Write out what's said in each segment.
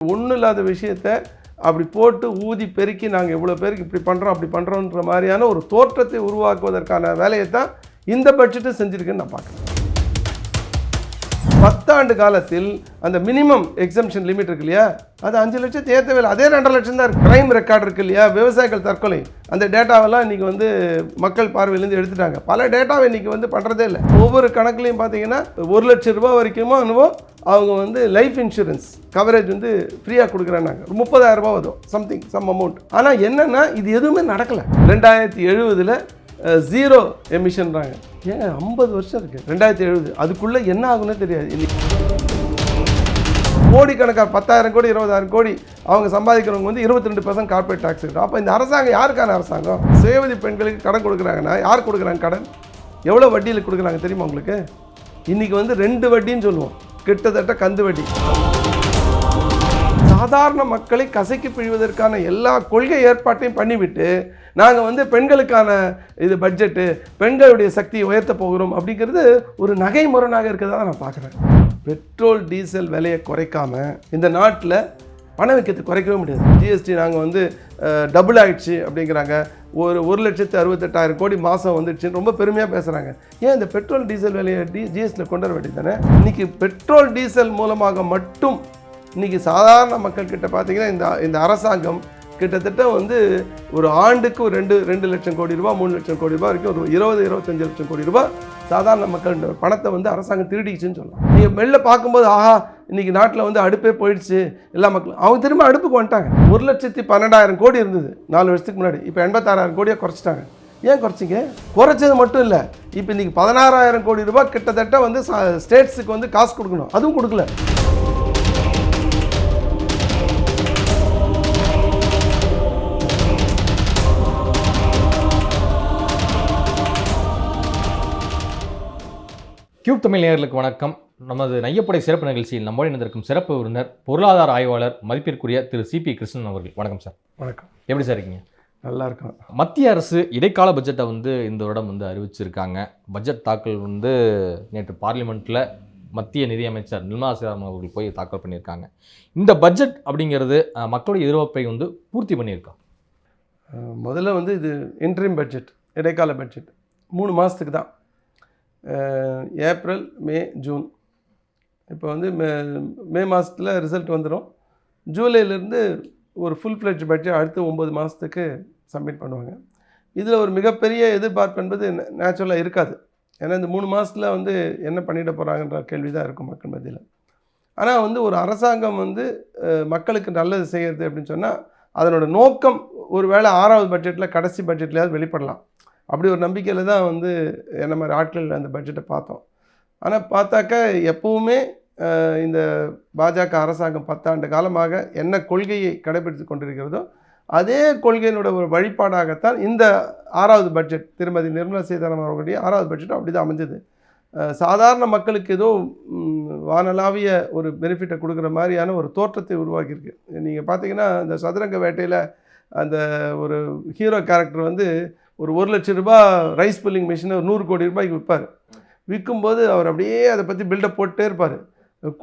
ஒன்றும் இல்லாத விஷயத்த அப்படி போட்டு ஊதி பெருக்கி நாங்கள் இவ்வளோ பேருக்கு இப்படி பண்ணுறோம் அப்படி பண்ணுறோன்ற மாதிரியான ஒரு தோற்றத்தை உருவாக்குவதற்கான வேலையை தான் இந்த பட்ஜெட்டு செஞ்சுருக்குன்னு நான் பார்க்குறேன். பத்தாண்டு காலத்தில் அந்த மினிமம் எக்ஸம்ஷன் லிமிட் இருக்கு இல்லையா? அது அஞ்சு லட்சம் ஏற்றவே அதே ரெண்டரை லட்சம் தான் கிரைம் ரெக்கார்டு இருக்கு இல்லையா? விவசாயிகள் தற்கொலை. அந்த டேட்டாவெல்லாம் இன்றைக்கி வந்து மக்கள் பார்வையிலேருந்து எடுத்துட்டாங்க. பல டேட்டாவை இன்றைக்கி வந்து பண்ணுறதே இல்லை. ஒவ்வொரு கணக்குலையும் பார்த்தீங்கன்னா ஒரு லட்சம் ரூபாய் வரைக்குமோ என்னவோ அவங்க வந்து லைஃப் இன்சூரன்ஸ் கவரேஜ் வந்து ஃப்ரீயாக கொடுக்குறாங்க முப்பதாயிரம் ரூபாய் வரும். சம்திங் சம் அமௌண்ட் ஆனால் என்னென்னா இது எதுவுமே நடக்கலை. ரெண்டாயிரத்தி எழுபதில் ஜீரோ எமிஷன்றாங்க ஏன்? ஐம்பது வருஷம் இருக்குது ரெண்டாயிரத்தி எழுபது. அதுக்குள்ளே என்ன ஆகும்னே தெரியாது. கோடிக்கணக்காக பத்தாயிரம் கோடி இருபதாயிரம் கோடி அவங்க சம்பாதிக்கிறவங்க வந்து இருபத்தி ரெண்டு பர்சன்ட் கார்பரேட் டாக்ஸ் இருக்கும் அப்போ இந்த அரசாங்கம் யாருக்கான அரசாங்கம்? சுயவதி பெண்களுக்கு கடன் கொடுக்குறாங்கன்னா யார் கொடுக்குறாங்க கடன்? எவ்வளோ வட்டியில் கொடுக்குறாங்க தெரியுமா உங்களுக்கு? இன்றைக்கி வந்து ரெண்டு வட்டின்னு சொல்லுவோம். கிட்டத்தட்ட கந்து வட்டி. சாதாரண மக்களை கசக்கி பிழிவதற்கான எல்லா கொள்கை ஏற்பாட்டையும் பண்ணிவிட்டு நாங்கள் வந்து பெண்களுக்கான இது பட்ஜெட்டு பெண்களுடைய சக்தியை உயர்த்த போகிறோம் அப்படிங்கிறது ஒரு நகைமுரணாக இருக்கிறதா நான் பார்க்குறேன். பெட்ரோல் டீசல் விலையை குறைக்காம இந்த நாட்டில் பணவீக்கத்தை குறைக்கவே முடியாது. ஜிஎஸ்டி நாங்கள் வந்து டபுள் ஆகிடுச்சு அப்படிங்கிறாங்க. ஒரு ஒரு லட்சத்து அறுபத்தெட்டாயிரம் கோடி மாதம் வந்துடுச்சுன்னு ரொம்ப பெருமையாக பேசுகிறாங்க ஏன் இந்த பெட்ரோல் டீசல் விலையை டி ஜிஎஸ்டியில் கொண்டு வர வேண்டியது தானே? இன்றைக்கி பெட்ரோல் டீசல் மூலமாக மட்டும் இன்றைக்கி சாதாரண மக்கள்கிட்ட பார்த்தீங்கன்னா இந்த இந்த அரசாங்கம் கிட்டத்தட்ட வந்து ஒரு ஆண்டுக்கு ஒரு ரெண்டு ரெண்டு லட்சம் கோடி ரூபாய் மூணு லட்சம் கோடி ரூபா வரைக்கும் ஒரு இருபது இருபத்தஞ்சு லட்சம் கோடி ரூபா சாதாரண மக்கள் பணத்தை வந்து அரசாங்கம் திருடிச்சுன்னு சொல்லலாம் நீங்கள் வெளில பார்க்கும்போது ஆஹா இன்றைக்கி நாட்டில் வந்து அடுப்பே போயிடுச்சு எல்லா மக்களும் அவங்க திரும்ப அடுப்புக்கு வந்துட்டாங்க. ஒரு லட்சத்தி பன்னெண்டாயிரம் கோடி இருந்தது நாலு வருஷத்துக்கு முன்னாடி. இப்போ எண்பத்தாறாயிரம் கோடியாக குறைச்சிட்டாங்க. ஏன் குறைச்சிங்க? குறைச்சது மட்டும் இல்லை இப்போ இன்றைக்கி பதினாறாயிரம் கோடி ரூபாய் கிட்டத்தட்ட வந்து ஸ்டேட்ஸுக்கு வந்து காசு கொடுக்கணும் அதுவும் கொடுக்கல. கியூப் தமிழ் நேயர்களுக்கு வணக்கம். நமது நையப்படை சிறப்பு நிகழ்ச்சியில் நம்மோடு இணைந்திருக்கும் சிறப்பு விருந்தினர் பொருளாதார ஆய்வாளர் மதிப்பிற்குரிய திரு சிபி கிருஷ்ணன் அவர்கள். வணக்கம் சார். வணக்கம். எப்படி சார் இருக்கீங்க? நல்லா இருக்கும். மத்திய அரசு இடைக்கால பட்ஜெட்டை வந்து இந்த வருடம் வந்து அறிவிச்சிருக்காங்க. பட்ஜெட் தாக்கல் வந்து நேற்று பார்லிமெண்ட்டில் மத்திய நிதியமைச்சர் நிர்மலா சீதாராமன் அவர்கள் போய் தாக்கல் பண்ணியிருக்காங்க. இந்த பட்ஜெட் அப்படிங்கிறது மக்களுடைய எதிர்பார்ப்பை வந்து பூர்த்தி பண்ணியிருக்கா? முதல்ல வந்து இது இன்ட்ரீம் பட்ஜெட் இடைக்கால பட்ஜெட் மூணு மாதத்துக்கு தான். April May June. இப்போ வந்து மே மே மாதத்தில் ரிசல்ட் வந்துடும் ஜூலைலேருந்து ஒரு ஃபுல் ஃப்ளெட்ஜ் பட்ஜெட் அடுத்த ஒம்பது மாதத்துக்கு சப்மிட் பண்ணுவாங்க. இதில் ஒரு மிகப்பெரிய எதிர்பார்ப்பு என்பது நேச்சுரலாக இருக்காது. ஏன்னா இந்த மூணு மாதத்தில் வந்து என்ன பண்ணிட போகிறாங்கன்ற கேள்வி தான் இருக்கும் மக்கள் மத்தியில். ஆனால் வந்து ஒரு அரசாங்கம் வந்து மக்களுக்கு நல்லது செய்கிறது அப்படின்னு சொன்னால் அதனோட நோக்கம் ஒரு வேளை ஆறாவது பட்ஜெட்டில் கடைசி பட்ஜெட்லையாவது வெளிப்படலாம். அப்படி ஒரு நம்பிக்கையில் தான் வந்து என்ன மாதிரி ஆட்கள் அந்த பட்ஜெட்டை பார்த்தோம். ஆனால் பார்த்தாக்க எப்போவுமே இந்த பாஜக அரசாங்கம் பத்தாண்டு காலமாக என்ன கொள்கையை கடைபிடித்து கொண்டிருக்கிறதோ அதே கொள்கையினோட ஒரு வழிபாடாகத்தான் இந்த ஆறாவது பட்ஜெட் திருமதி நிர்மலா சீதாராமன் அவர்களுடைய ஆறாவது பட்ஜெட்டும் அப்படி தான் அமைஞ்சது சாதாரண மக்களுக்கு ஏதோ வானலாவிய ஒரு பெனிஃபிட்டை கொடுக்குற மாதிரியான ஒரு தோற்றத்தை உருவாக்கியிருக்கு. நீங்கள் பார்த்தீங்கன்னா இந்த சதுரங்க வேட்டையில் அந்த ஒரு ஹீரோ கேரக்டர் வந்து ஒரு ஒரு லட்ச ரூபாய் ரைஸ் பில்லிங் மிஷினை ஒரு நூறு கோடி ரூபாய்க்கு விற்பார். விற்கும்போது அவர் அப்படியே அதை பற்றி பில்டப் போட்டே இருப்பார்.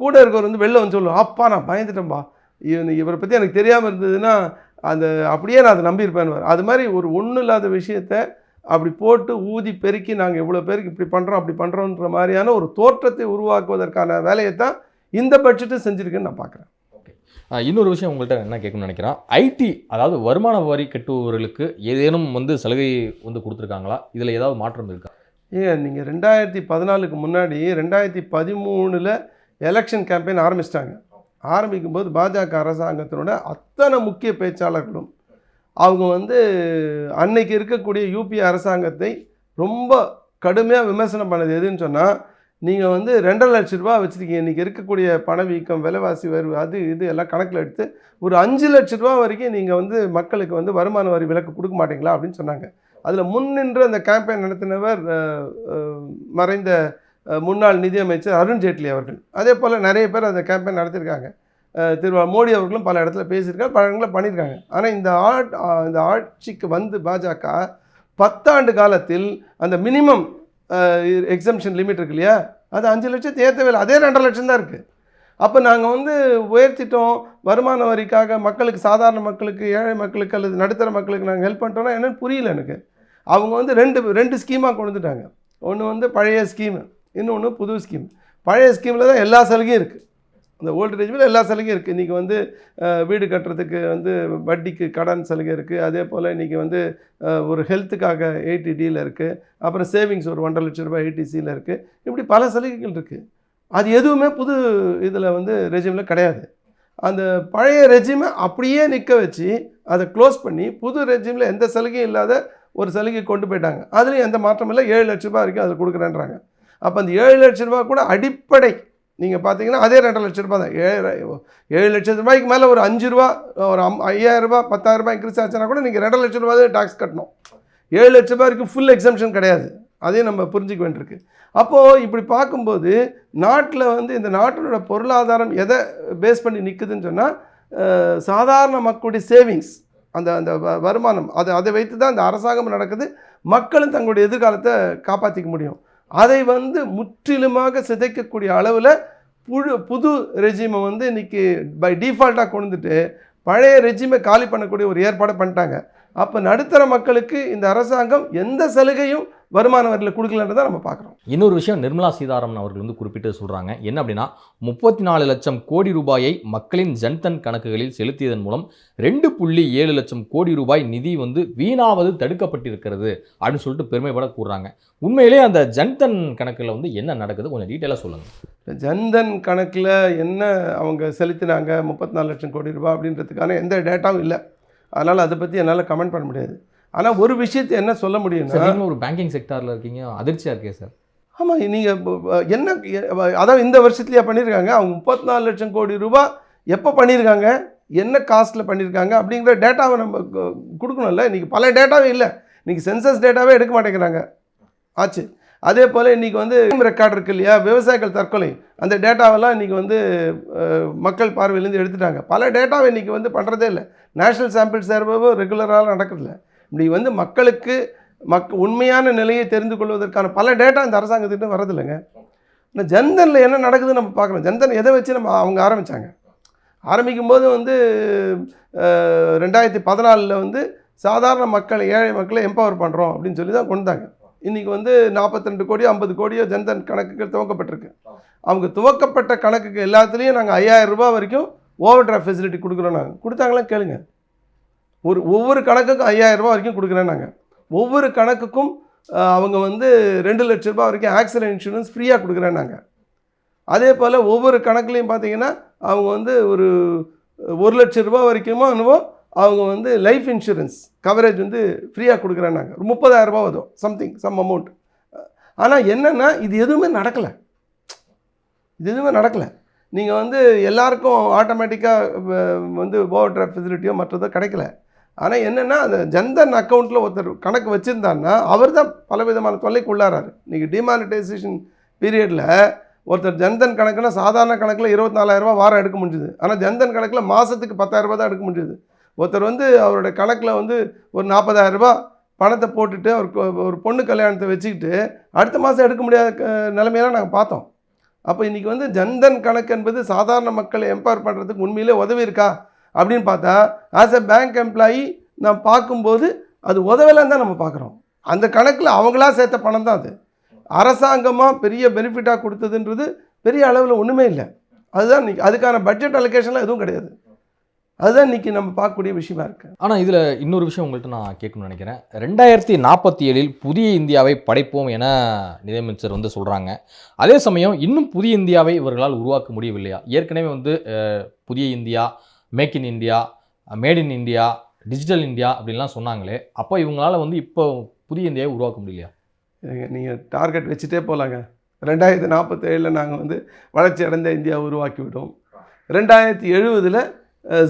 கூட இருக்கவர் வந்து வெளில வந்து சொல்லுவோம் அப்பா நான் பயந்துட்டேன்பா. இவன் இவரை பற்றி எனக்கு தெரியாமல் இருந்ததுன்னா அந்த அப்படியே நான் அதை நம்பியிருப்பேன் அது மாதிரி ஒரு ஒன்றும் இல்லாத விஷயத்த அப்படி போட்டு ஊதி பெருக்கி நாங்கள் இவ்வளோ பேருக்கு இப்படி பண்ணுறோம் அப்படி பண்ணுறோன்ற மாதிரியான ஒரு தோற்றத்தை உருவாக்குவதற்கான வேலையை தான் இந்த பட்ஜெட்டு செஞ்சுருக்குன்னு நான் பார்க்குறேன் இன்னொரு விஷயம் உங்கள்கிட்ட என்ன கேட்கணும்னு நினைக்கிறேன்? ஐடி அதாவது வருமான வரி கட்டுபவர்களுக்கு ஏதேனும் வந்து சலுகை வந்து கொடுத்துருக்காங்களா? இதில் ஏதாவது மாற்றம் இருக்கா? ஏன் நீங்கள் ரெண்டாயிரத்தி பதினாலுக்கு முன்னாடி ரெண்டாயிரத்தி பதிமூணில் எலெக்ஷன் கேம்பெயின் ஆரம்பிச்சிட்டாங்க. ஆரம்பிக்கும் போது பாஜக அரசாங்கத்தினோட அத்தனை முக்கிய பேச்சாளர்களும் அவங்க வந்து அன்னைக்கு இருக்கக்கூடிய யூபி அரசாங்கத்தை ரொம்ப கடுமையாக விமர்சனம் பண்ணது எதுன்னு சொன்னால் நீங்கள் வந்து ரெண்டரை லட்ச ரூபா வச்சுருக்கீங்க. இன்றைக்கி இருக்கக்கூடிய பணவீக்கம் விலைவாசி வரி அது இது எல்லாம் கணக்கில் எடுத்து ஒரு அஞ்சு லட்ச ரூபா வரைக்கும் நீங்கள் வந்து மக்களுக்கு வந்து வருமான வரி விலக்கு கொடுக்க மாட்டீங்களா அப்படின்னு சொன்னாங்க. அதில் முன்னின்று அந்த கேம்பெயின் நடத்தினவர் மறைந்த முன்னாள் நிதியமைச்சர் அருண் ஜேட்லி அவர்கள். அதே போல் நிறைய பேர் அந்த கேம்பெயின் நடத்தியிருக்காங்க. திருவா திரு மோடி அவர்களும் பல இடத்துல பேசியிருக்காங்க பல இடங்களில் பண்ணியிருக்காங்க. ஆனால் இந்த ஆட் இந்த ஆட்சிக்கு வந்து பாஜக பத்தாண்டு காலத்தில் அந்த மினிமம் எக்ஸம்ஷன் லிமிட் இருக்கு இல்லையா? அது அஞ்சு லட்சம் ஏற்றவே இல்லை அதே ரெண்டரை லட்சம் தான் இருக்குது அப்போ நாங்கள் வந்து உயர்த்திட்டோம் வருமான வரிக்காக மக்களுக்கு சாதாரண மக்களுக்கு ஏழை மக்களுக்கு அல்லது நடுத்தர மக்களுக்கு நாங்கள் ஹெல்ப் பண்ணிட்டோம்னா என்னென்னு புரியல எனக்கு. அவங்க வந்து ரெண்டு ரெண்டு ஸ்கீமாக கொண்டு வந்துட்டாங்க. ஒன்று வந்து பழைய ஸ்கீமு இன்னொன்று புது ஸ்கீம் பழைய ஸ்கீமில் தான் எல்லா சலுகையும் இருக்குது அந்த ஓல்டேஜ் ரேஜில் எல்லா சலுகையும் இருக்குது இன்றைக்கி வந்து வீடு கட்டுறதுக்கு வந்து வட்டிக்கு கடன் சலுகை இருக்குது அதே போல் இன்றைக்கி வந்து ஒரு ஹெல்த்துக்காக எயிட்டி டியில் இருக்குது அப்புறம் சேவிங்ஸ் ஒரு ஒன்றரை லட்ச ரூபாய் எயிட்டிசியில் இருக்குது இப்படி பல சலுகைகள் இருக்குது அது எதுவுமே புது இதில் வந்து ரெஜிமில் கிடையாது. அந்த பழைய ரெஜிமை அப்படியே நிற்க வச்சு அதை க்ளோஸ் பண்ணி புது ரெஜிமில் எந்த சலுகையும் இல்லாத ஒரு சலுகை கொண்டு போயிட்டாங்க. அதுலேயும் எந்த மாற்றமும் இல்லை. ஏழு லட்ச ரூபாய் வரைக்கும் அதில் கொடுக்குறேன்றாங்க. அப்போ அந்த ஏழு லட்ச ரூபா கூட அடிப்படை நீங்கள் பார்த்தீங்கன்னா அதே ரெண்டரை லட்ச ரூபாய் தான் ஏழு ஏழு லட்சம் ரூபாய்க்கு மேலே ஒரு அஞ்சு ரூபா ஒரு அம் ஐயாயிரரூபா ரூபாய் பத்தாயிரம் ரூபாய் இன்க்ரீஸ் ஆச்சுன்னா கூட நீங்கள் ரெண்டரை லட்ச ரூபாய் தான் டாக்ஸ் கட்டணும். ஏழு லட்ச ரூபாய்க்கு வரைக்கும் ஃபுல் எக்ஸம்ஷன் கிடையாது. அதையும் நம்ம புரிஞ்சிக்க வேண்டியிருக்கு. அப்போது இப்படி பார்க்கும்போது நாட்டில் வந்து இந்த நாட்டினோட பொருளாதாரம் எதை பேஸ் பண்ணி நிற்குதுன்னு சொன்னால் சாதாரண மக்களுடைய சேவிங்ஸ் அந்த அந்த வ- வருமானம் அதை அதை வைத்து தான் இந்த அரசாங்கம் நடக்குது. மக்களும் தங்களுடைய எதிர்காலத்தை காப்பாற்றிக்க முடியும். அதை வந்து முற்றிலுமாக சிதைக்கக்கூடிய அளவில் புழு புது ரெஜிமை வந்து இன்னைக்கு பை டிஃபால்ட்டாக கொண்டுட்டு பழைய ரெஜிமை காலி பண்ணக்கூடிய ஒரு ஏற்பாடை பண்ணிட்டாங்க. அப்போ நடுத்தர மக்களுக்கு இந்த அரசாங்கம் எந்த சலுகையும் வருமான வரியில் கொடுக்கலன்றதை நம்ம பார்க்குறோம். இன்னொரு விஷயம் நிர்மலா சீதாராமன் அவர்கள் வந்து குறிப்பிட்டு சொல்றாங்க. என்ன அப்படின்னா முப்பத்தி நாலு லட்சம் கோடி ரூபாயை மக்களின் ஜன்தன் கணக்குகளில் செலுத்தியதன் மூலம் ரெண்டு புள்ளி ஏழு லட்சம் கோடி ரூபாய் நிதி வந்து வீணாவது தடுக்கப்பட்டிருக்கிறது அப்படின்னு சொல்லிட்டு பெருமைப்பட கூறுறாங்க. உண்மையிலே அந்த ஜன்தன் கணக்குல வந்து என்ன நடக்குது? கொஞ்சம் டீட்டெயிலாக சொல்லுங்க. ஜன்தன் கணக்கில் என்ன அவங்க செலுத்தினாங்க? முப்பத்தி நாலு லட்சம் கோடி ரூபாய் அப்படின்றதுக்கான எந்த டேட்டாவும் இல்லை. அதனால் அதை பற்றி என்னால் கமெண்ட் பண்ண முடியாது. ஆனால் ஒரு விஷயத்தை என்ன சொல்ல முடியும்னா சார் நீங்களும் ஒரு பேங்கிங் செக்டார்ல இருக்கீங்க அதிர்ச்சியா இருக்கே சார். ஆமாம் நீங்கள் என்ன அதாவது இந்த வருஷத்துலையா பண்ணியிருக்காங்க அவங்க முப்பத்தி நாலு லட்சம் கோடி ரூபாய் எப்போ பண்ணியிருக்காங்க என்ன காஸ்ட்டில் பண்ணியிருக்காங்க அப்படிங்கிற டேட்டாவை நம்ம கொடுக்கணும்ல. இன்றைக்கி பல டேட்டாவே இல்லை. இன்றைக்கி சென்சஸ் டேட்டாவே எடுக்க மாட்டேங்கிறாங்க. ஆச்சு. அதே போல் இன்றைக்கி வந்து ரெக்கார்டு இருக்கு இல்லையா விவசாயிகள் தற்கொலை. அந்த டேட்டாவெல்லாம் இன்றைக்கி வந்து மக்கள் பார்வையிலேருந்து எடுத்துட்டாங்க. பல டேட்டாவை இன்றைக்கி வந்து பண்ணுறதே இல்லை. நேஷ்னல் சாம்பிள் சர்வேவும் ரெகுலராக நடக்கிறதில்ல இப்படி வந்து மக்களுக்கு மக் உண்மையான நிலையை தெரிந்து கொள்வதற்கான பல டேட்டா இந்த அரசாங்கத்திட்ட வரதில்லைங்க ஆனால் ஜன்தனில் என்ன நடக்குதுன்னு நம்ம பார்க்கலாம் ஜன்தன் எதை வச்சு நம்ம அவங்க ஆரம்பித்தாங்க ஆரம்பிக்கும் போது வந்து ரெண்டாயிரத்தி பதினாலில் வந்து சாதாரண மக்களை ஏழை மக்களை எம்பவர் பண்ணுறோம் அப்படின்னு சொல்லி தான் கொண்டாங்க. இன்றைக்கி வந்து 42 கோடியோ ஐம்பது கோடியோ ஜன்தன் கணக்குகள் துவக்கப்பட்டிருக்கு. அவங்க துவக்கப்பட்ட கணக்குக்கு எல்லாத்துலேயும் நாங்கள் ஐயாயிரம் ரூபாய் வரைக்கும் ஓவர் டிராஃப்ட் ஃபெசிலிட்டி கொடுக்குறோம் நாங்கள் கொடுத்தாங்களாம் கேளுங்கள் ஒரு ஒவ்வொரு கணக்குக்கும் ஐயாயிரம் வரைக்கும் கொடுக்குறேன் நாங்கள் ஒவ்வொரு கணக்குக்கும் அவங்க வந்து ரெண்டு லட்ச ரூபாய் வரைக்கும் ஆக்சிடென்ட் இன்சூரன்ஸ் ஃப்ரீயாக கொடுக்குறேன் நாங்கள் அதே போல் ஒவ்வொரு கணக்குலையும் பார்த்தீங்கன்னா அவங்க வந்து ஒரு ஒரு லட்ச ரூபா வரைக்குமோ என்னவோ அவங்க வந்து லைஃப் இன்சூரன்ஸ் கவரேஜ் வந்து ஃப்ரீயாக கொடுக்குறேன் நாங்கள் ஒரு முப்பதாயிரம் வரும் சம்திங் சம் அமௌண்ட் ஆனால் என்னென்னா இது எதுவுமே நடக்கலை. இது எதுவுமே நடக்கலை. நீங்கள் வந்து எல்லாருக்கும் ஆட்டோமேட்டிக்காக வந்து ஓவர் டிராஃப்ட் ஃபெசிலிட்டியோ மற்றதோ கிடைக்கல. ஆனால் என்னென்னா அந்த ஜன்தன் அக்கௌண்ட்டில் ஒருத்தர் கணக்கு வச்சுருந்தாருன்னா அவர் தான் பலவிதமான தொல்லைக்கு உள்ளாராரு இன்றைக்கி டிமானிட்டைசேஷன் பீரியடில் ஒருத்தர் ஜன்தன் கணக்குனா சாதாரண கணக்கில் இருபத்தி நாலாயிரரூபா வாரம் எடுக்க முடிஞ்சுது. ஆனால் ஜன்தன் கணக்கில் மாதத்துக்கு பத்தாயிரரூபா தான் எடுக்க முடிஞ்சுது. ஒருத்தர் வந்து அவரோட கணக்கில் வந்து ஒரு நாற்பதாயிரரூபா பணத்தை போட்டுட்டு அவர் கொ- ஒரு பொண்ணு கல்யாணத்தை வச்சுக்கிட்டு அடுத்த மாதம் எடுக்க முடியாத நிலைமையெல்லாம் நாங்கள் பார்த்தோம். அப்போ இன்றைக்கி வந்து ஜன்தன் கணக்கு என்பது சாதாரண மக்களை எம்பவர் பண்ணுறதுக்கு உண்மையிலே உதவி இருக்கா அப்படின்னு பார்த்தா ஆஸ் எ பேங்க் எம்ப்ளாயி நான் பார்க்கும்போது அது உதவலைன்னு தான் நம்ம பார்க்குறோம். அந்த கணக்கில் அவங்களா சேர்த்த பணம் தான் அது. அரசாங்கமாக பெரிய பெனிஃபிட்டாக கொடுத்ததுன்றது பெரிய அளவில் ஒன்றுமே இல்லை. அதுதான் இன்னைக்கு அதுக்கான பட்ஜெட் அலோகேஷன்லாம் எதுவும் கிடையாது. அதுதான் இன்னைக்கு நம்ம பார்க்கக்கூடிய விஷயமா இருக்குது ஆனால் இதில் இன்னொரு விஷயம் உங்கள்கிட்ட நான் கேட்கணும்னு நினைக்கிறேன். ரெண்டாயிரத்தி நாற்பத்தி ஏழில் புதிய இந்தியாவை படைப்போம் என நிதியமைச்சர் வந்து சொல்கிறாங்க அதே சமயம் இன்னும் புதிய இந்தியாவை இவர்களால் உருவாக்க முடியவில்லையா? ஏற்கனவே வந்து புதிய India make in India made in India digital India அப்படின்லாம் சொன்னாங்களே அப்போ இவங்களால் வந்து இப்போ புதிய இந்தியாவை உருவாக்க முடியலையா? நீங்கள் டார்கெட் வச்சுட்டே போகலாங்க ரெண்டாயிரத்தி நாற்பத்தேழில் நாங்கள் வந்து வளர்ச்சி அடைந்த இந்தியா உருவாக்கி விட்டோம். ரெண்டாயிரத்தி எழுபதில்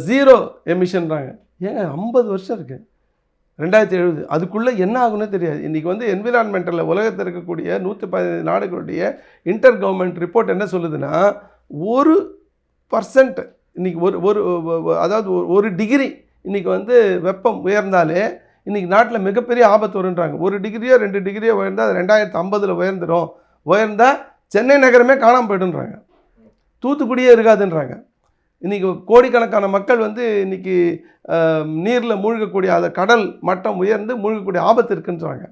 ஜீரோ எமிஷன்றாங்க ஏங்க ஐம்பது வருஷம் இருக்குது ரெண்டாயிரத்தி எழுபது அதுக்குள்ளே என்ன ஆகும்னே தெரியாது. இன்றைக்கி வந்து என்விரான்மெண்டலில் உலகத்தில் இருக்கக்கூடிய நூற்றி பதினைந்து நாடுகளுடைய இன்டர் கவர்மெண்ட் ரிப்போர்ட் என்ன சொல்லுதுன்னா ஒரு பர்சன்ட் இன்றைக்கி ஒரு ஒரு அதாவது ஒரு- ஒரு டிகிரி இன்றைக்கி வந்து வெப்பம் உயர்ந்தாலே இன்றைக்கி நாட்டில் மிகப்பெரிய ஆபத்து வருன்றாங்க ஒரு டிகிரியோ ரெண்டு டிகிரியோ உயர்ந்தால் அது ரெண்டாயிரத்து ஐம்பதில் உயர்ந்துடும் உயர்ந்தால் சென்னை நகரமே காணாமல் போய்டுன்றாங்க தூத்துக்குடியே இருக்காதுன்றாங்க. இன்றைக்கி கோடிக்கணக்கான மக்கள் வந்து இன்றைக்கி நீரில் மூழ்கக்கூடிய அந்த கடல் மட்டம் உயர்ந்து மூழ்கக்கூடிய ஆபத்து இருக்குன்றாங்க.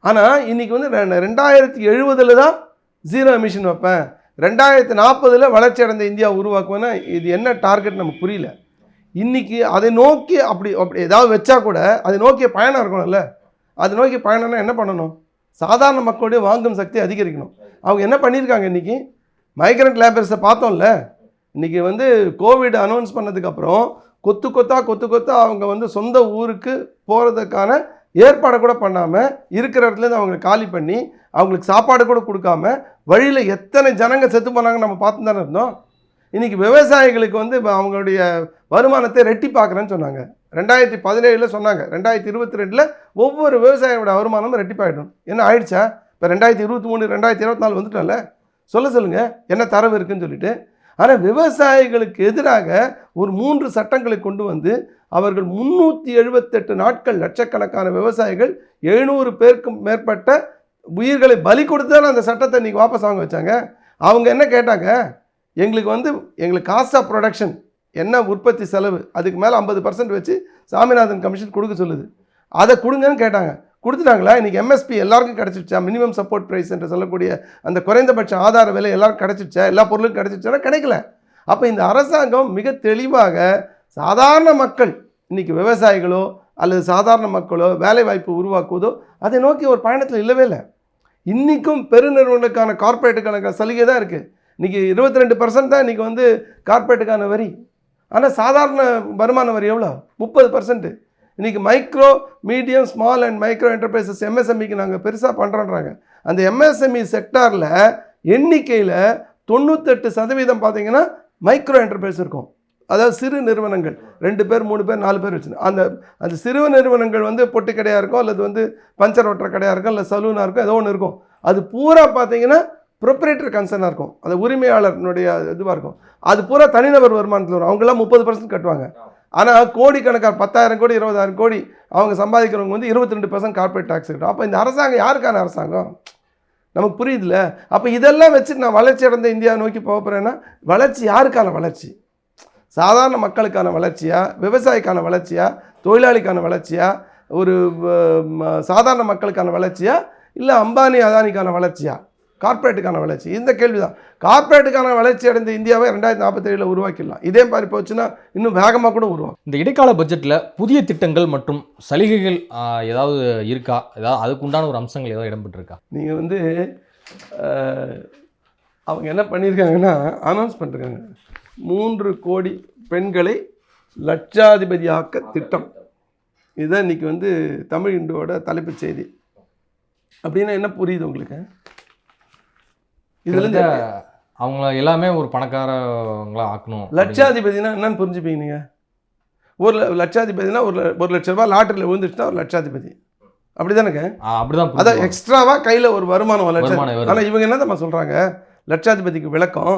ஆனால் இன்றைக்கி வந்து ரெண்டாயிரத்தி எழுபதில் தான் ஜீரோ எமிஷன் வைப்பேன். ரெண்டாயிரத்தி நாற்பதில் வளர்ச்சி அடைந்த இந்தியா உருவாக்குவேன்னா இது என்ன டார்கெட் நமக்கு புரியல. இன்றைக்கி அதை நோக்கி அப்படி அப்படி ஏதாவது வச்சா கூட அதை நோக்கிய பயணம் இருக்கணும்ல. அதை நோக்கி பயணம்னா என்ன பண்ணணும்? சாதாரண மக்களுடைய வாங்கும் சக்தி அதிகரிக்கணும். அவங்க என்ன பண்ணியிருக்காங்க இன்றைக்கி மைக்ரண்ட் லேபர்ஸை பார்த்தோம்ல. இன்றைக்கி வந்து கோவிட் அனௌன்ஸ் பண்ணதுக்கப்புறம் கொத்து கொத்தா கொத்து கொத்தா அவங்க வந்து சொந்த ஊருக்கு போகிறதுக்கான ஏற்பாடு கூட பண்ணாமல் இருக்கிற இடத்துலேருந்து அவங்களை காலி பண்ணி அவங்களுக்கு சாப்பாடு கூட கொடுக்காம வழியில் எத்தனை ஜனங்க செத்து போனாங்கன்னு நம்ம பார்த்து தானே இருந்தோம்? இன்றைக்கி விவசாயிகளுக்கு வந்து அவங்களுடைய வருமானத்தை ரெட்டி பார்க்குறேன்னு சொன்னாங்க. ரெண்டாயிரத்தி பதினேழில் சொன்னாங்க. ரெண்டாயிரத்தி இருபத்தி ரெண்டில் ஒவ்வொரு விவசாயியோட வருமானமும் ரெட்டிப்பாயிடும். என்ன ஆயிடுச்சா? இப்போ ரெண்டாயிரத்தி இருபத்தி மூணு ரெண்டாயிரத்தி இருபத்தி நாலு வந்துட்டோம்ல சொல்ல சொல்லுங்கள் என்ன தரவு இருக்குன்னு சொல்லிட்டு ஆனால் விவசாயிகளுக்கு எதிராக ஒரு மூன்று சட்டங்களை கொண்டு வந்து அவர்கள் முந்நூற்றி எழுபத்தெட்டு நாட்கள் லட்சக்கணக்கான விவசாயிகள் எழுநூறு பேருக்கும் மேற்பட்ட உயிர்களை பலி கொடுத்து அந்த சட்டத்தை இன்றைக்கி வாபஸ் வாங்க வச்சாங்க? அவங்க என்ன கேட்டாங்க? எங்களுக்கு வந்து எங்களுக்கு காஸ்ட் ஆஃப் ப்ரொடக்ஷன் என்ன உற்பத்தி செலவு அதுக்கு மேலே ஐம்பது பர்சன்ட் வச்சு சாமிநாதன் கமிஷன் கொடுக்க சொல்லுது. அதை கொடுங்கன்னு கேட்டாங்க. கொடுத்துட்டாங்களா? இன்றைக்கி எம்எஸ்பி எல்லாருக்கும் கிடச்சிருச்சா? மினிமம் சப்போர்ட் ப்ரைஸ் என்று சொல்லக்கூடிய அந்த குறைந்தபட்ச ஆதார விலை எல்லாருக்கும் கிடச்சிருச்சா? எல்லா பொருளுக்கும் கிடச்சிருச்சானா கிடைக்கல. அப்போ இந்த அரசாங்கம் மிக தெளிவாக சாதாரண மக்கள் இன்றைக்கி விவசாயிகளோ அல்லது சாதாரண மக்களோ வேலை வாய்ப்பு உருவாக்குவதோ அதை நோக்கி ஒரு பயணத்தில் இல்லவே இல்லை. இன்றைக்கும் பெருநிறுவனங்களுக்கான கார்ப்பரேட்டுக்கான சலுகை தான் இருக்குது இன்றைக்கி இருபத்தி ரெண்டு பர்சன்ட் தான் இன்றைக்கி வந்து கார்ப்பரேட்டுக்கான வரி. ஆனால் சாதாரண வருமான வரி எவ்வளோ முப்பது பர்சன்ட்டு இன்றைக்கி micro medium small and micro enterprises எம்எஸ்எம்இக்கு நாங்கள் பெருசாக பண்ணுறோன்றாங்க அந்த எம்எஸ்எம்இ செக்டாரில் எண்ணிக்கையில் தொண்ணூத்தெட்டு சதவீதம் பார்த்தீங்கன்னா மைக்ரோ என்டர்பிரைஸ் இருக்கும். அதாவது சிறு நிறுவனங்கள். ரெண்டு பேர் மூணு பேர் நாலு பேர் வச்சு அந்த அந்த சிறு நிறுவனங்கள் வந்து பொட்டு கடையாக இருக்கும் அல்லது வந்து பஞ்சர் ஓட்டுற கடையாக இருக்கும் இல்லை சலூனாக இருக்கும் ஏதோ ஒன்று இருக்கும். அது பூரா பார்த்தீங்கன்னா ப்ரொப்ரேட்டர் கன்சர்னாக இருக்கும். அந்த உரிமையாளர்னுடைய இதுவாக இருக்கும். அது பூரா தனிநபர் வருமானத்தில் வரும். அவங்கெல்லாம் முப்பது பர்சன்ட் கட்டுவாங்க. ஆனால் கோடிக்கணக்கான பத்தாயிரம் கோடி இருபதாயிரம் கோடி அவங்க சம்பாதிக்கிறவங்க வந்து இருபத்தி ரெண்டு பர்சன்ட் கார்பரேட் டேக்ஸ் கட்டும் அப்போ இந்த அரசாங்கம் யாருக்கான அரசாங்கம்? நமக்கு புரியுதுல அப்போ இதெல்லாம் வச்சு நான் வளர்ச்சி அடைந்த இந்தியா நோக்கி போக போகிறேன்னா வளர்ச்சி யாருக்கான வளர்ச்சி? சாதாரண மக்களுக்கான வளர்ச்சியா? விவசாயிக்கான வளர்ச்சியா? தொழிலாளிக்கான வளர்ச்சியா? ஒரு சாதாரண மக்களுக்கான வளர்ச்சியா? இல்லை அம்பானி அதானிக்கான வளர்ச்சியா? கார்ப்பரேட்டுக்கான வளர்ச்சி. இந்த கேள்வி தான் கார்ப்பரேட்டுக்கான வளர்ச்சி அடைந்த இந்தியாவை ரெண்டாயிரத்தி நாற்பத்தேழில் உருவாக்கிடலாம். இதே மாதிரி போச்சுன்னா இன்னும் வேகமாக கூட உருவாக்கும் இந்த இடைக்கால பட்ஜெட்டில் புதிய திட்டங்கள் மற்றும் சலுகைகள் ஏதாவது இருக்கா? ஏதாவது அதுக்குண்டான ஒரு அம்சங்கள் ஏதாவது இடம்பெற்றிருக்கா? நீங்கள் வந்து அவங்க என்ன பண்ணியிருக்காங்கன்னா அனௌன்ஸ் பண்ணிருக்காங்க மூன்று கோடி பெண்களை லட்சாதிபதியாக்க திட்டம். இதுதான் இன்னைக்கு வந்து தமிழ் இந்துவோட தலைப்புச் செய்தி. அப்படின்னா என்ன புரியுது உங்களுக்கு? இதுலேருந்து அவங்கள எல்லாமே ஒரு பணக்காரங்களா ஆக்கணும் லட்சாதிபதினா என்னன்னு புரிஞ்சுப்பீங்க நீங்கள் ஒரு லட்சாதிபதினா ஒரு ஒரு லட்ச ரூபாய் லாட்டரியில் விழுந்துச்சுன்னா ஒரு லட்சாதிபதி. அப்படி தானேங்க அப்படிதான் அதான். எக்ஸ்ட்ராவாக கையில் ஒரு வருமானம் லட்சம். ஆனால் இவங்க என்ன தெரியுமா சொல்கிறாங்க லட்சாதிபதிக்கு விளக்கம்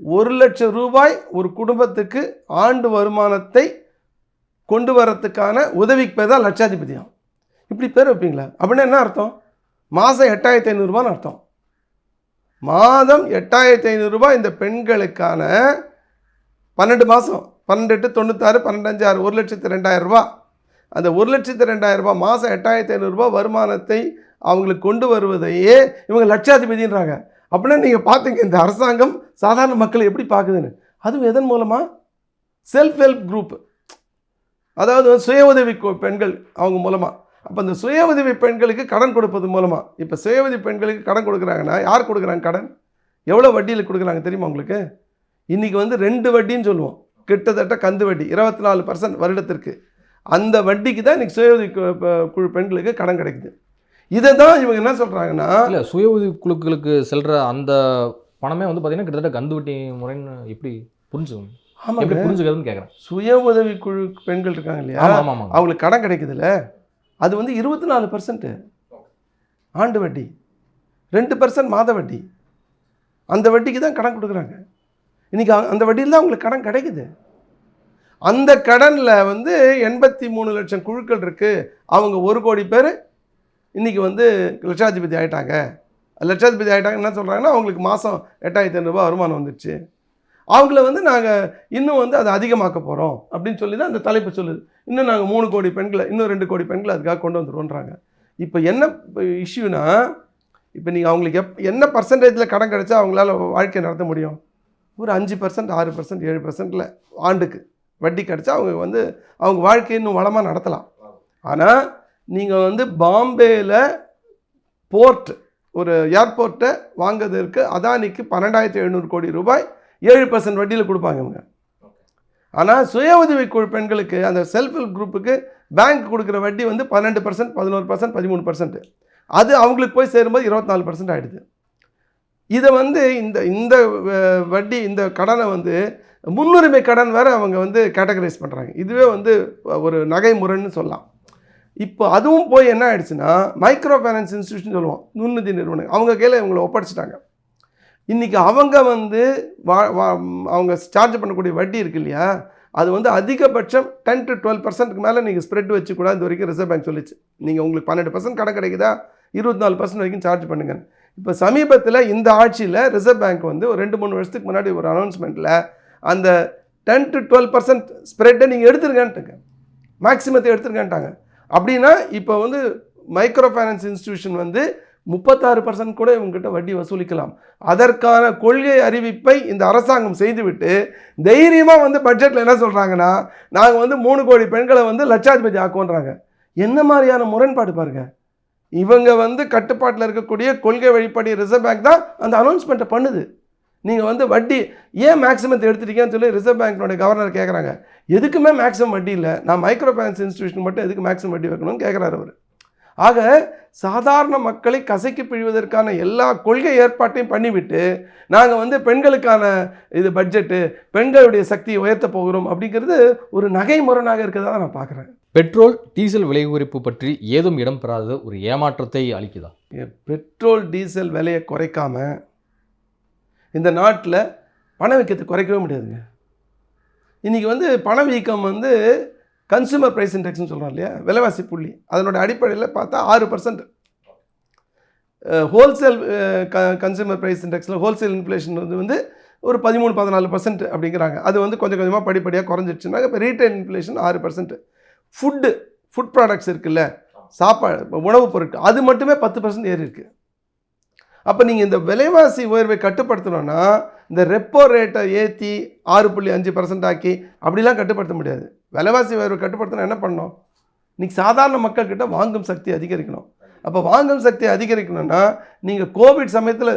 ஒரு லட்சம் ரூபாய் ஒரு குடும்பத்துக்கு ஆண்டு வருமானத்தை கொண்டு வரத்துக்கான உதவிக்கு பேர் தான் லட்சாதிபதியம். இப்படி பேர் வைப்பீங்களா? அப்படின்னா என்ன அர்த்தம்? மாதம் எட்டாயிரத்தி ஐநூறுரூபான்னு அர்த்தம். மாதம் எட்டாயிரத்தி ஐநூறுரூபா இந்த பெண்களுக்கான பன்னெண்டு மாதம் பன்னெண்டு எட்டு தொண்ணூத்தாறு பன்னெண்டஞ்சு ஆறு ஒரு லட்சத்து ரெண்டாயிரரூபா அந்த ஒரு லட்சத்து ரெண்டாயிரரூபா மாதம் எட்டாயிரத்தி ஐநூறுரூபா வருமானத்தை அவங்களுக்கு கொண்டு வருவதையே இவங்க லட்சாதிபதின்றாங்க. அப்படின்னா நீங்கள் பார்த்தீங்க இந்த அரசாங்கம் சாதாரண மக்களை எப்படி பார்க்குதுன்னு அதுவும் எதன் மூலமாக செல்ஃப் ஹெல்ப் குரூப் அதாவது சுய உதவி பெண்கள் அவங்க மூலமாக அப்போ இந்த சுய உதவி பெண்களுக்கு கடன் கொடுப்பது மூலமாக இப்போ சுய உதவி பெண்களுக்கு கடன் கொடுக்குறாங்கன்னா யார் கொடுக்குறாங்க கடன்? எவ்வளோ வட்டியில் கொடுக்குறாங்க தெரியுமா உங்களுக்கு? இன்றைக்கி வந்து ரெண்டு வட்டின்னு சொல்லுவோம். கிட்டத்தட்ட கந்து வட்டி இருபத்தி நாலு பர்சன்ட் வருடத்திற்கு. அந்த வட்டிக்கு தான் இன்றைக்கி சுய உதவி குழு பெண்களுக்கு கடன் கிடைக்குது. இதை தான் இவங்க என்ன சொல்கிறாங்கன்னா இல்ல சுய உதவி குழுக்களுக்கு செல்ற அந்த பணமே வந்து பாத்தீங்கன்னா கிட்டத்தட்ட கந்து வட்டி முறைன்னு எப்படி புரிஞ்சுக்கணும்? எப்படி புரிஞ்சுக்கிறதுன்னு கேட்குறேன் சுய உதவி குழு பெண்கள் இருக்காங்க இல்லையா? ஆமா ஆமா ஆமாங்க. அவங்களுக்கு கடன் கிடைக்குதுல்ல? அது வந்து இருபத்தி நாலு பர்சன்ட்டு ஆண்டு வட்டி. ரெண்டு பர்சன்ட் மாத வட்டி. அந்த வட்டிக்கு தான் கடன் கொடுக்குறாங்க. இன்றைக்கி அந்த வட்டியில் தான் உங்களுக்கு கடன் கிடைக்குது. அந்த கடனில் வந்து எண்பத்தி மூணு லட்சம் குழுக்கள் இருக்குது அவங்க ஒரு கோடி பேர் இன்றைக்கி வந்து லட்சாதிபதி ஆகிட்டாங்க லட்சாதிபதி ஆகிட்டாங்க என்ன சொல்கிறாங்கன்னா அவங்களுக்கு மாதம் எட்டாயிரத்தி ஐநூறுரூவா வருமானம் வந்துடுச்சு அவங்கள வந்து நாங்கள் இன்னும் வந்து அதை அதிகமாக்க போகிறோம் அப்படின்னு சொல்லி தான் அந்த தலைப்பு சொல்லுது. இன்னும் நாங்கள் மூணு கோடி பெண்களை இன்னும் ரெண்டு கோடி பெண்களை அதுக்காக கொண்டு வந்துடுவோன்றாங்க இப்போ என்ன இஷ்யூனா இப்போ நீங்கள் அவங்களுக்கு எப் என்ன பர்சன்டேஜில் கடன் கிடைச்சா அவங்களால வாழ்க்கை நடத்த முடியும்? ஒரு அஞ்சு பர்சன்ட் ஆறு பர்சன்ட் ஏழு பர்சன்ட்டில் ஆண்டுக்கு வட்டி கிடச்சா அவங்க வந்து அவங்க வாழ்க்கையை இன்னும் வளமாக நடத்தலாம். ஆனால் நீங்கள் வந்து பாம்பேயில் போர்ட் ஒரு ஏர்போர்ட்டை வாங்குறதற்கு அதானிக்கு பன்னெண்டாயிரத்தி எழுநூறு கோடி ரூபாய் ஏழு பர்சன்ட் வட்டியில் கொடுப்பாங்க இவங்க. ஆனால் சுய உதவி குழு பெண்களுக்கு அந்த செல்ஃப் ஹெல்ப் குரூப்புக்கு பேங்க் கொடுக்குற வட்டி வந்து பன்னெண்டு பர்சன்ட் பதினோரு பர்சன்ட் பதிமூணு பர்சன்ட் அது அவங்களுக்கு போய் சேரும்போது இருபத்தி நாலு பர்சன்ட் ஆகிடுது இதை வந்து இந்த இந்த வட்டி இந்த கடனை வந்து முன்னுரிமை கடன் வேறு அவங்க வந்து கேட்டகரைஸ் பண்ணுறாங்க இதுவே வந்து ஒரு நகை முறைன்னு சொல்லலாம். இப்போ அதுவும் போய் என்ன ஆயிடுச்சுன்னா மைக்ரோ ஃபைனான்ஸ் இன்ஸ்டியூஷன் சொல்லுவோம் நுண்நிதி நிறுவனம் அவங்க கையில் இவங்களை ஒப்படைச்சிட்டாங்க. இன்றைக்கி அவங்க வந்து வா வா அவங்க சார்ஜ் பண்ணக்கூடிய வட்டி இருக்கு இல்லையா? அது வந்து அதிகபட்சம் டென் டு டுவெல் பர்சன்ட்க்கு மேலே நீங்கள் ஸ்ப்ரெட் வச்சுக்கூடாது இது வரைக்கும் ரிசர்வ் பேங்க் சொல்லிச்சு. நீங்கள் உங்களுக்கு பன்னெண்டு பர்சன்ட் கடை கிடைக்குதா? இருபத்தி நாலு பர்சன்ட் வரைக்கும் சார்ஜ் பண்ணுங்க இப்போ சமீபத்தில் இந்த ஆட்சியில் ரிசர்வ் பேங்க் வந்து ஒரு ரெண்டு மூணு வருஷத்துக்கு முன்னாடி ஒரு அனௌன்ஸ்மெண்ட்டில் அந்த டென் டு டுவெல் பர்சன்ட் ஸ்ப்ரெட்டை நீங்கள் எடுத்துருங்கன்ட்டுங்க. மேக்ஸிமத்தை எடுத்துருங்கன்ட்டாங்க. அப்படின்னா இப்போ வந்து மைக்ரோ ஃபைனான்ஸ் இன்ஸ்டிடியூஷன் வந்து முப்பத்தாறு பர்சன்ட் கூட இவங்ககிட்ட வட்டி வசூலிக்கலாம். அதற்கான கொள்கை அறிவிப்பை இந்த அரசாங்கம் செய்துவிட்டு தைரியமாக வந்து பட்ஜெட்டில் என்ன சொல்கிறாங்கன்னா நாங்கள் வந்து மூணு கோடி பெண்களை வந்து லட்சாதிபதி ஆக்குவோன்றாங்க. என்ன மாதிரியான முரண்பாடு பாருங்க. இவங்க வந்து கட்டுப்பாட்டில் இருக்கக்கூடிய கொள்கை வழிப்படி ரிசர்வ் பேங்க் தான் அந்த அனௌன்ஸ்மெண்ட்டை பண்ணுது. நீங்கள் வந்து வட்டி ஏன் மேக்ஸிமத்தை எடுத்துட்டீங்கன்னு சொல்லி ரிசர்வ் பேங்க்கினுடைய கவர்னர் கேட்குறாங்க எதுக்குமே மேக்ஸிமம் வட்டி இல்லை. நான் மைக்ரோ ஃபைனான்ஸ் இன்ஸ்டியூஷன் மட்டும் எதுக்கு மேக்ஸிமம் வட்டி வைக்கணும்னு கேட்குறாரு அவர். ஆக சாதாரண மக்களை கசக்கி பிழிவதற்கான எல்லா கொள்கை ஏற்பாட்டையும் பண்ணிவிட்டு நாங்கள் வந்து பெண்களுக்கான இது பட்ஜெட்டு பெண்களுடைய சக்தியை உயர்த்த போகிறோம் அப்படிங்கிறது ஒரு நகைமுரணாக இருக்கிறதா நான் பார்க்குறேன். பெட்ரோல் டீசல் விலை உயர்ப்பு பற்றி ஏதும் இடம் பெறாத ஒரு ஏமாற்றத்தை அளிக்குதா? பெட்ரோல் டீசல் விலையை குறைக்காம இந்த நாட்டில் பணவீக்கத்தை குறைக்கவே முடியாதுங்க. இன்றைக்கி வந்து பணவீக்கம் வந்து கன்சூமர் ப்ரைஸ் இண்டெக்ஸ்னு சொல்கிறோம் இல்லையா? விலைவாசி புள்ளி. அதனோட அடிப்படையில் பார்த்தா ஆறு பர்சன்ட் ஹோல்சேல் க கன்சூமர் ப்ரைஸ் இண்டெக்ஸில் ஹோல்சேல் இன்ஃப்ளேஷன் வந்து வந்து ஒரு பதிமூணு பதினாலு பர்சன்ட் அப்படிங்கிறாங்க. அது வந்து கொஞ்சம் கொஞ்சமாக படிப்படியாக குறைஞ்சிடுச்சுன்னா இப்போ ரீட்டைல் இன்ஃப்ளேஷன் ஆறு பர்சன்ட் ஃபுட்டு ஃபுட் ப்ராடக்ட்ஸ் இருக்குல்ல? சாப்பாடு இப்போ உணவுப் பொருட்கள். அது மட்டுமே பத்து பர்சன்ட் ஏறி இருக்குது அப்போ நீங்கள் இந்த விலைவாசி உயர்வை கட்டுப்படுத்தணும்னா இந்த ரெப்போ ரேட்டை ஏற்றி ஆறு புள்ளி அஞ்சு பர்சன்ட் ஆக்கி அப்படிலாம் கட்டுப்படுத்த முடியாது. விலைவாசி உயர்வு கட்டுப்படுத்தினா என்ன பண்ணணும்? இன்னைக்கு சாதாரண மக்கள்கிட்ட வாங்கும் சக்தி அதிகரிக்கணும். அப்போ வாங்கும் சக்தி அதிகரிக்கணும்னா நீங்கள் கோவிட் சமயத்தில்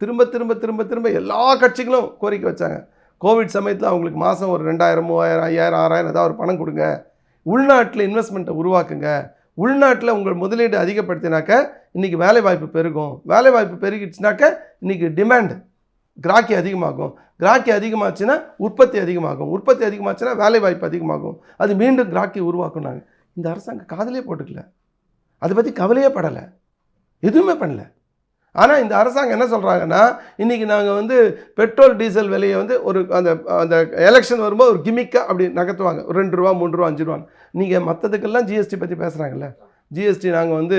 திரும்ப திரும்ப திரும்ப திரும்ப எல்லா கட்சிகளும் கோரிக்கை வச்சாங்க. கோவிட் சமயத்தில் அவங்களுக்கு மாதம் ஒரு ரெண்டாயிரம் மூவாயிரம் ஐயாயிரம் ஆறாயிரம் ஏதாவது ஒரு பணம் கொடுங்க. உள்நாட்டில் இன்வெஸ்ட்மெண்ட்டை உருவாக்குங்க. உள்நாட்டில் உங்கள் முதலீடு அதிகப்படுத்தினாக்க இன்றைக்கி வேலைவாய்ப்பு பெருகும். வேலைவாய்ப்பு பெருகிடுச்சுனாக்க இன்றைக்கி டிமாண்ட் கிராக்கி அதிகமாகும். கிராக்கி அதிகமாச்சுன்னா உற்பத்தி அதிகமாகும். உற்பத்தி அதிகமாச்சுன்னா வேலை வாய்ப்பு அதிகமாகும். அது மீண்டும் கிராக்கி உருவாக்குனாங்க இந்த அரசாங்கம் காதலே போட்டுக்கல. அதை பற்றி கவலையே படலை. எதுவுமே பண்ணல. ஆனால் இந்த அரசாங்கம் என்ன சொல்கிறாங்கன்னா இன்றைக்கி நாங்கள் வந்து பெட்ரோல் டீசல் விலையை வந்து ஒரு அந்த அந்த எலெக்ஷன் வரும்போது ஒரு கிமிக்காக அப்படி நகர்த்துவாங்க. ஒரு ரெண்டு ரூபா மூணு ரூபா அஞ்சு ரூபான்னு. நீங்கள் மற்றதுக்கெல்லாம் ஜிஎஸ்டி பற்றி பேசுகிறாங்கல்ல ஜிஎஸ்டி நாங்கள் வந்து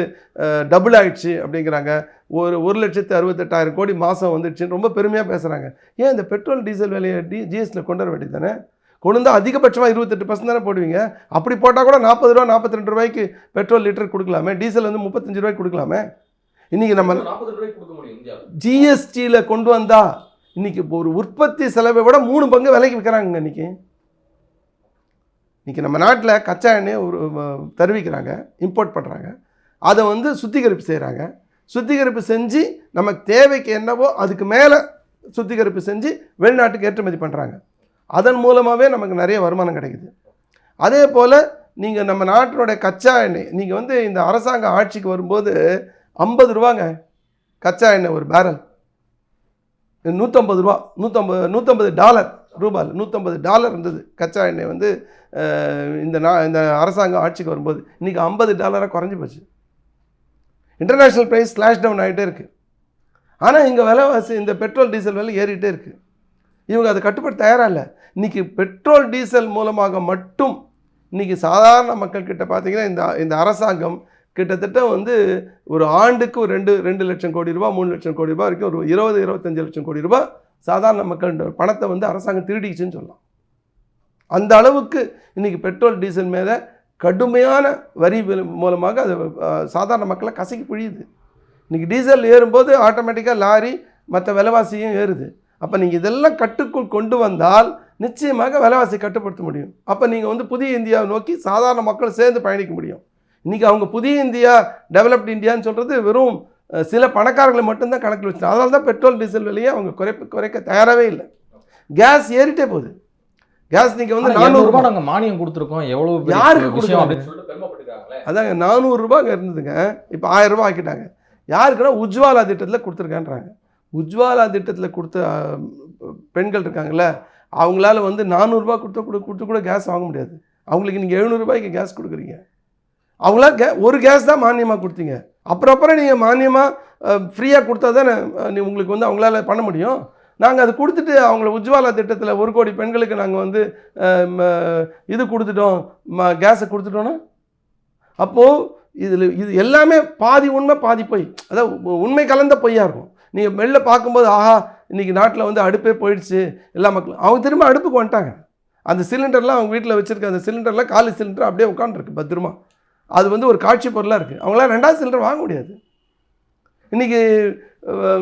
டபுள் ஆகிடுச்சு அப்படிங்கிறாங்க. ஒரு ஒரு லட்சத்து அறுபத்தெட்டாயிரம் கோடி மாதம் வந்துடுச்சுன்னு ரொம்ப பெருமையாக பேசுகிறாங்க ஏன் இந்த பெட்ரோல் டீசல் விலையை டி ஜிஎஸ்டியில் கொண்டு வர வேண்டியது தானே? கொண்டு வந்தால் அதிகபட்சமாக இருபத்தெட்டு பர்சன்ட் தானே போடுவீங்க. அப்படி போட்டால் கூட நாற்பது ரூபா நாற்பத்தி ரெண்டு ரூபாய்க்கு பெட்ரோல் லிட்டர் கொடுக்கலாமே? டீசல் வந்து முப்பத்தஞ்சு ரூபாய்க்கு கொடுக்கலாமே? இன்றைக்கி நம்ம ஜிஎஸ்டியில் கொண்டு வந்தா இன்னைக்கு ஒரு உற்பத்தி செலவை விட மூணு பங்கு விலைக்கு விற்கிறாங்க இன்னைக்கு. இன்னைக்கு நம்ம நாட்டில் கச்சா எண்ணெய் ஒரு தருவிக்கிறாங்க இம்போர்ட் பண்ணுறாங்க அதை வந்து சுத்திகரிப்பு செய்கிறாங்க சுத்திகரிப்பு செஞ்சு நமக்கு தேவைக்கு என்னவோ அதுக்கு மேலே சுத்திகரிப்பு செஞ்சு வெளிநாட்டுக்கு ஏற்றுமதி பண்ணுறாங்க அதன் மூலமாகவே நமக்கு நிறைய வருமானம் கிடைக்குது. அதே போல் நீங்கள் நம்ம நாட்டினுடைய கச்சா எண்ணெய் நீங்கள் வந்து இந்த அரசாங்க ஆட்சிக்கு வரும்போது ஐம்பது ரூபாங்க கச்சா எண்ணெய் ஒரு பேரல் நூற்றம்பது ரூபா நூற்றம்பது நூற்றம்பது டாலர் ரூபாய் நூற்றம்பது டாலர் இருந்தது கச்சா எண்ணெய் வந்து இந்த நா இந்த அரசாங்கம் ஆட்சிக்கு வரும்போது. இன்றைக்கி ஐம்பது டாலராக குறைஞ்சி போச்சு. இன்டர்நேஷ்னல் ப்ரைஸ் ஸ்லாஷ் டவுன் ஆகிட்டே இருக்குது ஆனால் இங்கே விலைவாசி இந்த பெட்ரோல் டீசல் விலை ஏறிட்டே இருக்குது இவங்க அதை கட்டுப்பாடு தயாராக இல்லை. இன்றைக்கி பெட்ரோல் டீசல் மூலமாக மட்டும் இன்றைக்கி சாதாரண மக்கள்கிட்ட பார்த்தீங்கன்னா இந்த இந்த அரசாங்கம் கிட்டத்தட்ட வந்து ஒரு ஆண்டுக்கு ஒரு ரெண்டு ரெண்டு லட்சம் கோடி ரூபாய் மூணு லட்சம் கோடி ரூபா வரைக்கும் ஒரு இருபது இருபத்தஞ்சு லட்சம் கோடி ரூபாய் சாதாரண மக்கள் பணத்தை வந்து அரசாங்கம் திருடிச்சுன்னு சொல்லலாம். அந்த அளவுக்கு இன்றைக்கி பெட்ரோல் டீசல் மேலே கடுமையான வரி மூலமாக அது சாதாரண மக்களை கசக்கி புழியுது. இன்றைக்கி டீசல் ஏறும்போது ஆட்டோமேட்டிக்காக லாரி மற்ற விலைவாசியும் ஏறுது. அப்போ நீங்கள் இதெல்லாம் கட்டுக்குள் கொண்டு வந்தால் நிச்சயமாக விலைவாசி கட்டுப்படுத்த முடியும். அப்போ நீங்கள் வந்து புதிய இந்தியாவை நோக்கி சாதாரண மக்கள் சேர்ந்து பயணிக்க முடியும். இன்றைக்கி அவங்க புதிய இந்தியா டெவலப்டு இந்தியான்னு சொல்கிறது வெறும் சில பணக்காரர்களை மட்டும்தான் கணக்கில் வச்சுருக்காங்க அதனால தான் பெட்ரோல் டீசல் விலையை அவங்க குறைப்பு குறைக்க தயாராகவே இல்லை. கேஸ் ஏறிட்டே போகுது. கேஸ் நீங்கள் வந்து நானூறு நானூறுரூபா ரூபாய் நாங்க மானியம் கொடுத்துருக்கோம். எவ்வளவு பெரிய யாருக்கு விஷயம்? அப்படின்னு சொல்லிட்டு அதாங்க நானூறுரூபா அங்கே இருந்ததுங்க. இப்போ ஆயிரம் ரூபாய் ஆக்கிட்டாங்க. யாருக்குன்னா உஜ்வாலா திட்டத்தில் கொடுத்துருக்கேன்றாங்க. உஜ்வாலா திட்டத்தில் கொடுத்த பெண்கள் இருக்காங்கல்ல அவங்களால வந்து நானூறுரூபா கொடுத்து கூட கொடுத்து கூட கேஸ் வாங்க முடியாது. அவங்களுக்கு நீங்கள் எழுநூறுபாய்க்கு கேஸ் கொடுக்குறீங்க. அவங்களா கே ஒரு கேஸ் தான் மானியமாக கொடுத்தீங்க. அப்புறம் அப்புறம் நீங்கள் மானியமாக ஃப்ரீயாக கொடுத்தா தானே உங்களுக்கு வந்து அவங்களால பண்ண முடியும். நாங்கள் அது கொடுத்துட்டு அவங்கள உஜ்வாலா திட்டத்தில் ஒரு கோடி பெண்களுக்கு நாங்கள் வந்து இது கொடுத்துட்டோம் ம கேஸை கொடுத்துட்டோன்னா அப்போது இதில் இது எல்லாமே பாதி உண்மை பாதி பொய். அதாவது உ- உண்மை கலந்த பொய்யாக இருக்கும். நீங்கள் வெளில பார்க்கும்போது ஆஹா இன்றைக்கி நாட்டில் வந்து அடுப்பே போயிடுச்சு எல்லா மக்களும் அவங்க திரும்ப அடுப்புக்கு வந்துட்டாங்க. அந்த சிலிண்டர்லாம் அவங்க வீட்டில் வச்சுருக்க அந்த சிலிண்டர்லாம் காலி சிலிண்டர் அப்படியே உட்காந்துருக்கு பத்திரமா. அது வந்து ஒரு காட்சி பொருளாக இருக்குது அவங்களாம் ரெண்டாவது சிலிண்டர் வாங்க முடியாது. இன்றைக்கி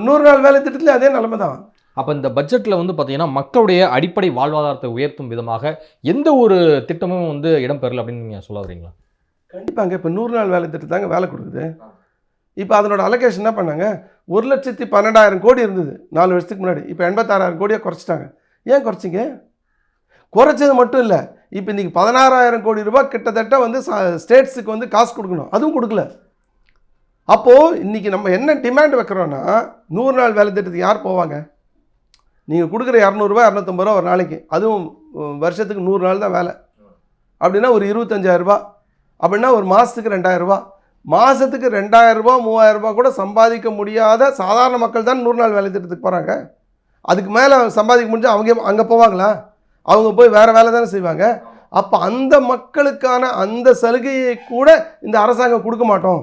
நூறு நாள் வேலை திட்டத்துலேயே அதே நிலமை தான் அப்போ இந்த பட்ஜெட்டில் வந்து பார்த்திங்கன்னா மக்களுடைய அடிப்படை வாழ்வாதாரத்தை உயர்த்தும் விதமாக எந்த ஒரு திட்டமும் வந்து இடம்பெறல அப்படின்னு நீங்கள் சொல்ல வரீங்களா கண்டிப்பாங்க. இப்போ நூறு நாள் வேலை திட்டம் தாங்க வேலை கொடுக்குது. இப்போ அதனோட அலோகேஷன் என்ன பண்ணாங்க? ஒரு லட்சத்தி பன்னெண்டாயிரம் கோடி இருந்தது நாலு வருஷத்துக்கு முன்னாடி. இப்போ எண்பத்தாறாயிரம் கோடியாக குறைச்சிட்டாங்க. ஏன் குறைச்சிங்க? குறைச்சது மட்டும் இல்லை. இப்போ இன்றைக்கி பதினாறாயிரம் கோடி ரூபாய் கிட்டத்தட்ட வந்து ஸ்டேட்ஸுக்கு வந்து காசு கொடுக்கணும். அதுவும் கொடுக்கல. அப்போது இன்றைக்கி நம்ம என்ன டிமாண்ட் வைக்கிறோன்னா நூறு நாள் வேலை திட்டத்துக்கு யார் போவாங்க? நீங்கள் கொடுக்குற இரநூறுபா இரநூத்தம்பது ரூபா ஒரு நாளைக்கு. அதுவும் வருஷத்துக்கு நூறு நாள் தான் வேலை. அப்படின்னா ஒரு இருபத்தஞ்சாயிரரூபா அப்படின்னா ஒரு மாதத்துக்கு ரெண்டாயிரரூபா மாதத்துக்கு ரெண்டாயிரரூபா மூவாயிரரூபா கூட சம்பாதிக்க முடியாத சாதாரண மக்கள் தான் நூறு நாள் வேலை திட்டத்துக்கு போகிறாங்க அதுக்கு மேலே சம்பாதிக்க முடிஞ்சால் அவங்க அங்கே போவாங்களா? அவங்க போய் வேறு வேலை தானே செய்வாங்க. அப்போ அந்த மக்களுக்கான அந்த சலுகையை கூட இந்த அரசாங்கம் கொடுக்க மாட்டோம்.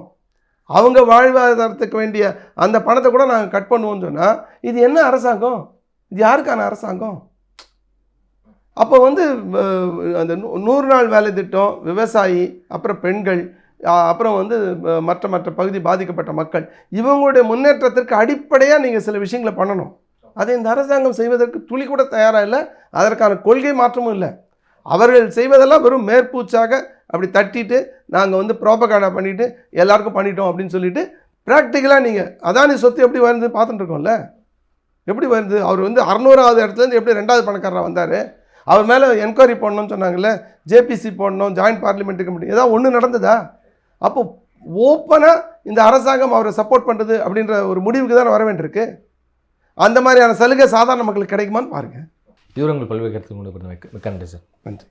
அவங்க வாழ்வாதாரத்துக்கு வேண்டிய அந்த பணத்தை கூட நாங்கள் கட் பண்ணுவோம்னு சொன்னால் இது என்ன அரசாங்கம்? இது யாருக்கான அரசாங்கம்? அப்போ வந்து அந்த நூ- நூறு நாள் வேலை திட்டம் விவசாயி அப்புறம் பெண்கள் அப்புறம் வந்து மற்ற மற்ற பகுதி பாதிக்கப்பட்ட மக்கள் இவங்களுடைய முன்னேற்றத்திற்கு அடிப்படையாக நீங்கள் சில விஷயங்களை பண்ணணும். அதை இந்த அரசாங்கம் செய்வதற்கு துளி கூட தயாராக இல்லை அதற்கான கொள்கை மாற்றமும் இல்லை. அவர்கள் செய்வதெல்லாம் வெறும் மேற்பூச்சாக அப்படி தட்டிட்டு நாங்கள் வந்து ப்ராபகாண்டா பண்ணிவிட்டு எல்லாருக்கும் பண்ணிட்டோம் அப்படின்னு சொல்லிட்டு ப்ராக்டிக்கலாக நீங்கள் அதானி சொத்து எப்படி வந்து பார்த்துட்டு இருக்கோம்ல? எப்படி வருது? அவர் வந்து அறநூறாவது இடத்துலேருந்து எப்படி ரெண்டாவது பணக்காரராக வந்தார்? அவர் மேலே என்கொயரி போடணும்னு சொன்னாங்கல்ல ஜேபிசி போடணும் ஜாயின்ட் பார்லிமெண்ட் கமிட்டி ஏதாவது ஒன்று நடந்ததா? அப்போ ஓப்பனாக இந்த அரசாங்கம் அவரை சப்போர்ட் பண்ணுறது அப்படின்ற ஒரு முடிவுக்கு தானே வர வேண்டியிருக்கு. அந்த மாதிரியான சலுகை சாதாரண மக்களுக்கு கிடைக்குமான்னு பாருங்கள் விவரங்கள் பல்வேறு கருத்து கொண்டு மிக்க நன்றி சார். நன்றி.